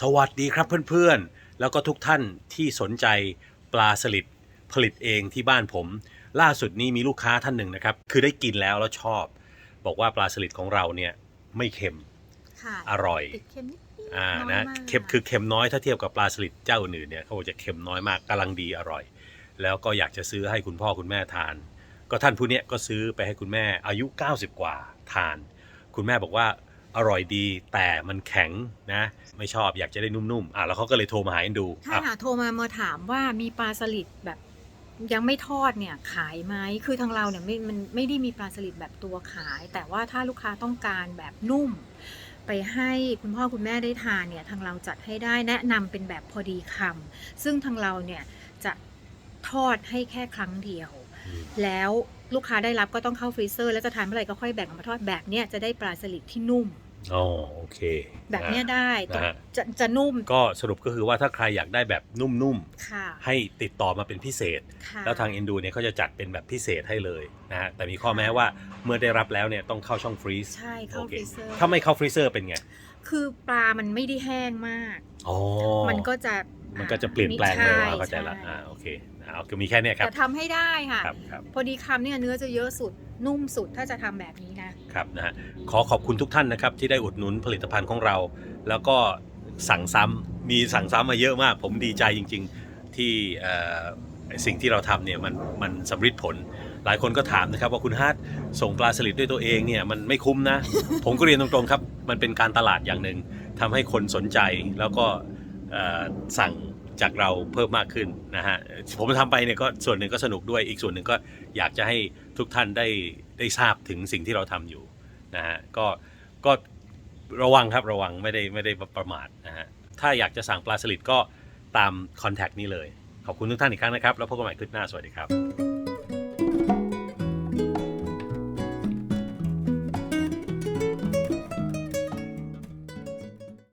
สวัสดีครับเพื่อนๆ แล้วก็ทุกท่านที่สนใจปลาสลิดผลิตเองที่บ้านผม ล่าสุดนี้มีลูกค้าท่านหนึ่งนะครับ คือได้กินแล้วแล้วชอบ บอกว่าปลาสลิดของเราเนี่ยไม่เค็มค่ะอร่อยติดเค็มนิดๆอ่าอยนะมากเค็มคือเค็มน้อยถ้าเทียบกับปลาสลิดเจ้าอื่นเนี่ยเขาบอกจะเค็มน้อยมากกำลังดีอร่อย แล้วก็อยากจะซื้อให้คุณพ่อคุณแม่ทาน ก็ท่านผู้เนี้ยก็ซื้อไปให้คุณแม่อายุ 90 กว่าทาน คุณแม่บอกว่า อร่อยดีแต่มันแข็งนะ ไม่ชอบอยากจะได้นุ่มๆอะแล้วเขาก็เลยโทรมาหาเอ็นดูถ้าอะหาโทรมามาถามว่ามีปลาสลิดแบบยังไม่ทอดเนี่ยขายไหมคือทางเราเนี่ยไม่มันไม่ได้มีปลาสลิดแบบตัวขาย แต่ว่าถ้าลูกค้าต้องการแบบนุ่ม ไปให้คุณพ่อคุณแม่ได้ทานเนี่ยทางเราจัดให้ได้แนะนำเป็นแบบพอดีคำซึ่งทางเราเนี่ยจะทอดให้แค่ครั้งเดียวอืมแล้วลูกค้าได้รับก็ต้องเข้าฟรีเซอร์ แล้วจะทานเมื่อไหร่ก็ค่อยแบ่งออกมาทอดแบบเนี้ยจะได้ปลาสลิดที่นุ่ม อ๋อโอเคแบบเนี้ยนะได้นะฮะ จะจะนุ่มก็สรุปก็คือว่าถ้าใครอยากได้แบบนุ่มค่ะๆ ให้ติดต่อมาเป็นพิเศษ ค่ะแล้วทางเอ็นดูเนี่ยเขาจะจัดเป็นแบบพิเศษให้เลยนะฮะแต่มีข้อแม้ว่าเมื่อได้รับแล้วเนี่ยต้องเข้าช่องฟรีซใช่เข้าโอฟเครีเซอร์ถ้าไม่เข้าฟรีเซอร์เป็นไงคือปลามันไม่ได้แห้งมาก อ๋อมันก็จะมันก็จะเปลี่ยนแปลงเลยใช่ว่าเข้าใจละช่อ่าโอเค เอาคือมีแค่เนี้ยครับแต่ทำให้ได้ค่ะ ครับครับ พอดีคำเนี่ยเนื้อจะเยอะสุดนุ่มสุดถ้าจะทำแบบนี้นะ ครับนะฮะขอขอบคุณทุกท่านนะครับที่ได้อุดหนุนผลิตภัณฑ์ของเรา แล้วก็สั่งซ้ำมีสั่งซ้ำมาเยอะมาก ผมดีใจจริง ๆที่เอ่อสิ่งที่เราทำเนี่ยมันมันสำเร็จผล หลายคนก็ถามนะครับว่าคุณฮาร์ดส่งปลาสลิดด้วยตัวเองเนี่ยมันไม่คุ้มนะ ผมก็เรียนตรงๆครับ มันเป็นการตลาดอย่างหนึ่งทำให้คนสนใจแล้วก็เอ่อสั่ง จากเราเพิ่มมากขึ้นนะฮะผมทำไปเนี่ยก็ส่วนหนึ่งก็สนุกด้วยอีกส่วนหนึ่งก็อยากจะให้ทุกท่านได้ได้ทราบถึงสิ่งที่เราทำอยู่นะฮะก็ก็ระวังครับระวังไม่ได้ไม่ได้ประมาทนะฮะถ้าอยากจะสั่งปลาสลิดก็ตามคอนแทคนี้เลย ขอบคุณทุกท่านอีกครั้งนะครับ แล้วพบกันใหม่คลิปหน้าสวัสดีครับ